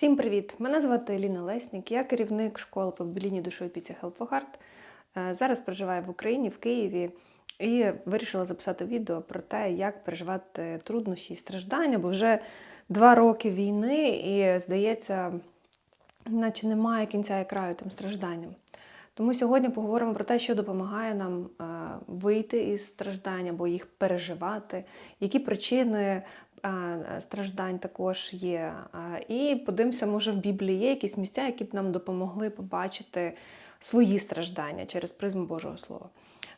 Всім привіт! Мене звати Еліна Леснік, я керівник школи по білінні душою піці Help for Heart. Е, Зараз проживаю в Україні, в Києві, і вирішила записати відео про те, як переживати труднощі і страждання, бо вже два роки війни, і здається, наче немає кінця і краю тим стражданням. Тому сьогодні поговоримо про те, що допомагає нам е, вийти із страждань або їх переживати, які причини страждань також є. І подивимося, може в Біблії є якісь місця, які б нам допомогли побачити свої страждання через призму Божого Слова.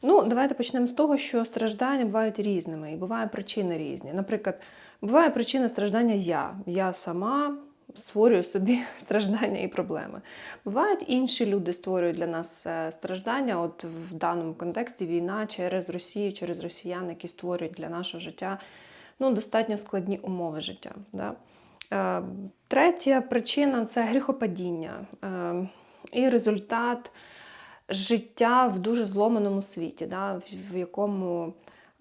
Ну, давайте почнемо з того, що страждання бувають різними і бувають причини різні. Наприклад, буває причина страждання я. Я сама створюю собі страждання і проблеми. Бувають інші люди створюють для нас е, страждання. От в даному контексті війна через Росію, через росіян, які створюють для нашого життя ну, достатньо складні умови життя. Да? Е, Третя причина це гріхопадіння е, і результат життя в дуже зломаному світі, да? в- якому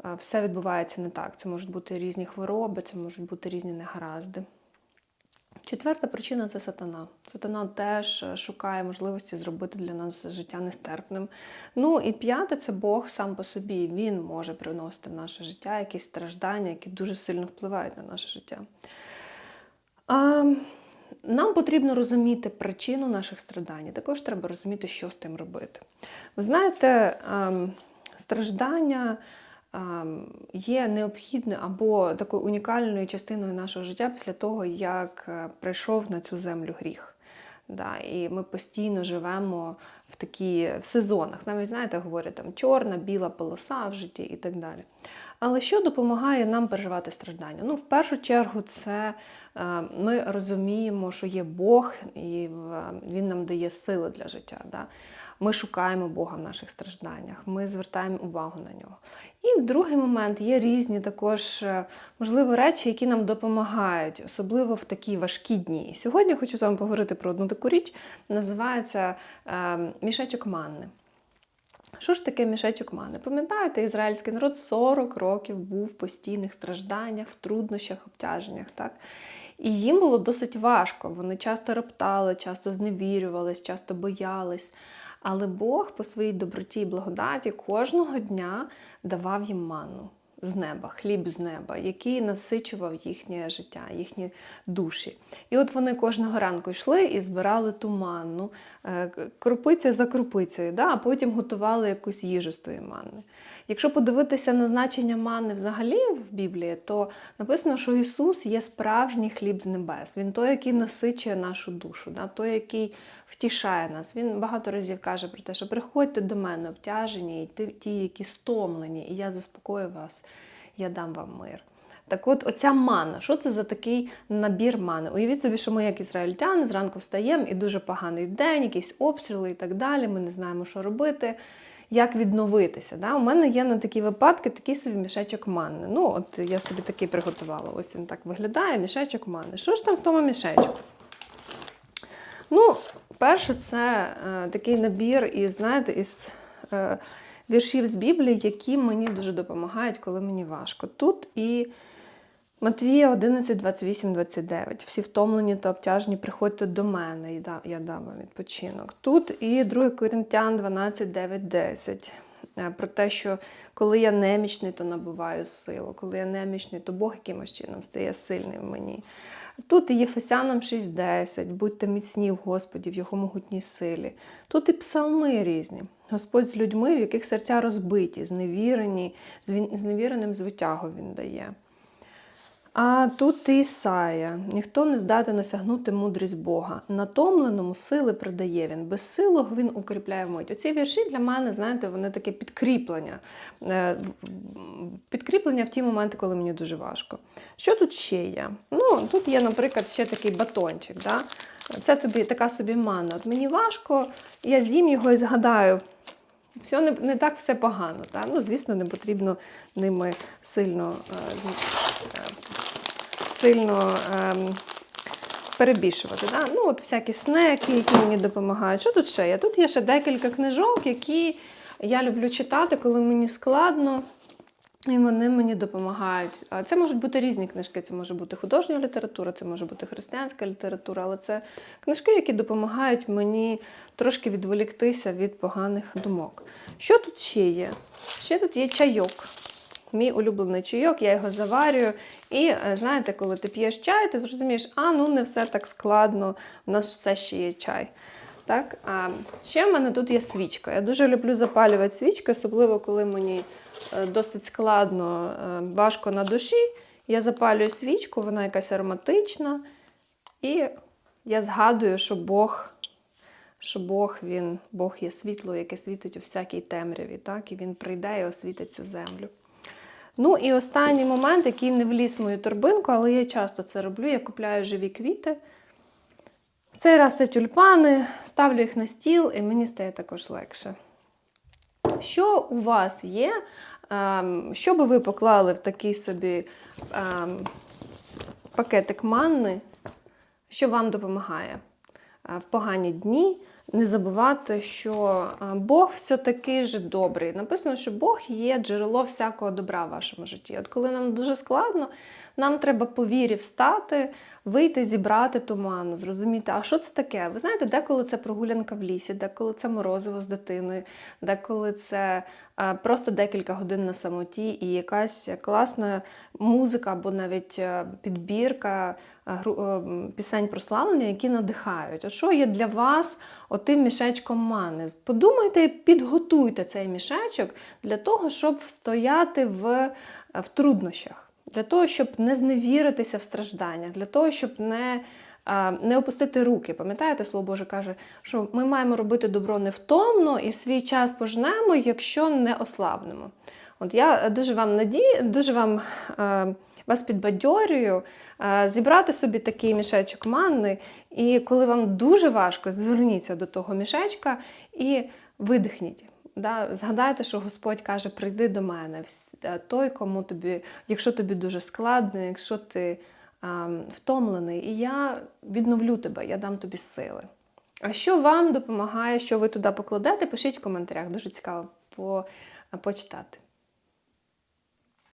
е, все відбувається не так. Це можуть бути різні хвороби, це можуть бути різні негаразди. Четверта причина це сатана. Сатана теж е, шукає можливості зробити для нас життя нестерпним. Ну і п'яте це Бог сам по собі. Він може приносити в наше життя якісь страждання, які дуже сильно впливають на наше життя. А, нам потрібно розуміти причину наших страждань. і Також треба розуміти, що з тим робити. Ви знаєте, ем, страждання є необхідною або такою унікальною частиною нашого життя після того, як е, прийшов на цю землю гріх. Да, і ми постійно живемо в такі в сезонах. Навіть знаєте, говорять там чорна, біла полоса в житті і так далі. Але що допомагає нам переживати страждання? Ну, в першу чергу, це е, ми розуміємо, що є Бог, і е, Він нам дає сили для життя. Да? Ми шукаємо Бога в наших стражданнях, ми звертаємо увагу на нього. І другий момент є різні також, е, можливо, речі, які нам допомагають, особливо в такі важкі дні. Сьогодні хочу з вами поговорити про одну таку річ, називається е, мішечок манни. Що ж таке мішечок мани? Пам'ятаєте, ізраїльський народ 40 років був в постійних стражданнях, в труднощах, обтяженнях. Так? І їм було досить важко. Вони часто роптали, часто зневірювались, часто боялись. Але Бог по своїй доброті і благодаті кожного дня давав їм ману з неба, хліб з неба, який насичував їхнє життя, їхні душі. І от вони кожного ранку йшли і збирали ту манну, е, крупиця за крупицею, да? а потім готували якусь їжу з тої манни. Якщо подивитися на значення манни взагалі в Біблії, то написано, що Ісус є справжній хліб з небес. Він той, який насичує нашу душу, да? той, який втішає нас. Він багато разів каже про те, що приходьте до мене обтяжені, і ті, які стомлені, і я заспокою вас, я дам вам мир. Так от, оця мана, що це за такий набір мани? Уявіть собі, що ми, як ізраїльтяни, зранку встаємо і дуже поганий день, якісь обстріли і так далі. Ми не знаємо, що робити, як відновитися. Да? У мене є на такі випадки такий собі мішечок манни. Ну, от я собі такий приготувала. Ось він так виглядає, мішечок манни. Що ж там в тому мішечку? Ну, перше, це е, такий набір із, знаєте, із е, віршів з Біблії, які мені дуже допомагають, коли мені важко. Тут і Матвія 11, 28, 29. Всі втомлені та обтяжені, приходьте до мене, і я дам вам відпочинок. Тут і 2 Коринтян 12, 9, 10. Е, Про те, що коли я немічний, то набуваю силу. Коли я немічний, то Бог якимось чином стає сильним в мені. Тут і Єфесянам 6.10, будьте міцні в Господі, в Його могутній силі. Тут і псалми різні. Господь з людьми, в яких серця розбиті, зневірені, зневіреним звитягу Він дає. А тут і Ісая. Ніхто не здатен осягнути мудрість Бога. Натомленому сили придає він, безсилого він укріпляє мить. Оці вірші для мене, знаєте, вони таке підкріплення. Е, Підкріплення в ті моменти, коли мені дуже важко. Що тут ще є? Ну, тут є, наприклад, ще такий батончик. Да? Це тобі така собі манна. От мені важко, я з'їм його і згадаю. Все не, не так все погано. Так? Ну, звісно, не потрібно ними сильно, е, е, ем, перебільшувати. Да? Ну, от всякі снеки, які мені допомагають. Що тут ще є? Тут є ще декілька книжок, які я люблю читати, коли мені складно. І вони мені допомагають. А Це можуть бути різні книжки. Це може бути художня література, це може бути християнська література, але це книжки, які допомагають мені трошки відволіктися від поганих думок. Що тут ще є? Ще тут є чайок. Мій улюблений чайок, я його заварюю. І е, знаєте, коли ти п'єш чай, ти зрозумієш, а ну не все так складно, в нас все ще є чай. Так? А ще в мене тут є свічка. Я дуже люблю запалювати свічки, особливо коли мені е, досить складно, е, важко на душі. Я запалюю свічку, вона якась ароматична. І я згадую, що Бог, що Бог, він, Бог є світло, яке світить у всякій темряві, так? і він прийде і освітить цю землю. Ну і останній момент, який не вліз в мою торбинку, але я часто це роблю. Я купляю живі квіти. Цей раз це тюльпани, ставлю їх на стіл, і мені стає також легше. Що у вас є? ем, Що би ви поклали в такий собі ем, пакетик манни, що вам допомагає Е, в погані дні? Не забувати, що е, Бог все таки ж добрий. Написано, що Бог є джерело всякого добра в вашому житті. От коли нам дуже складно, нам треба по вірі встати, вийти, зібрати ту ману, зрозуміти, а що це таке? Ви знаєте, деколи це прогулянка в лісі, деколи це морозиво з дитиною, деколи це е, просто декілька годин на самоті і якась класна музика або навіть е, підбірка е, пісень прославлення, які надихають. От що є для вас отим мішечком мани? Подумайте, підготуйте цей мішечок для того, щоб встояти в, в труднощах для того, щоб не зневіритися в стражданнях, для того, щоб не, не опустити руки. Пам'ятаєте, Слово Боже каже, що ми маємо робити добро невтомно і в свій час пожнемо, якщо не ослабнемо. От я дуже вам надію, дуже вам е, вас підбадьорюю зібрати собі такий мішечок манни, і коли вам дуже важко, зверніться до того мішечка і видихніть. Да, згадайте, що Господь каже: прийди до мене, той, кому тобі, якщо тобі дуже складно, якщо ти ем, втомлений, і я відновлю тебе, я дам тобі сили. А що вам допомагає, що ви туди покладете, пишіть в коментарях. Дуже цікаво по, почитати.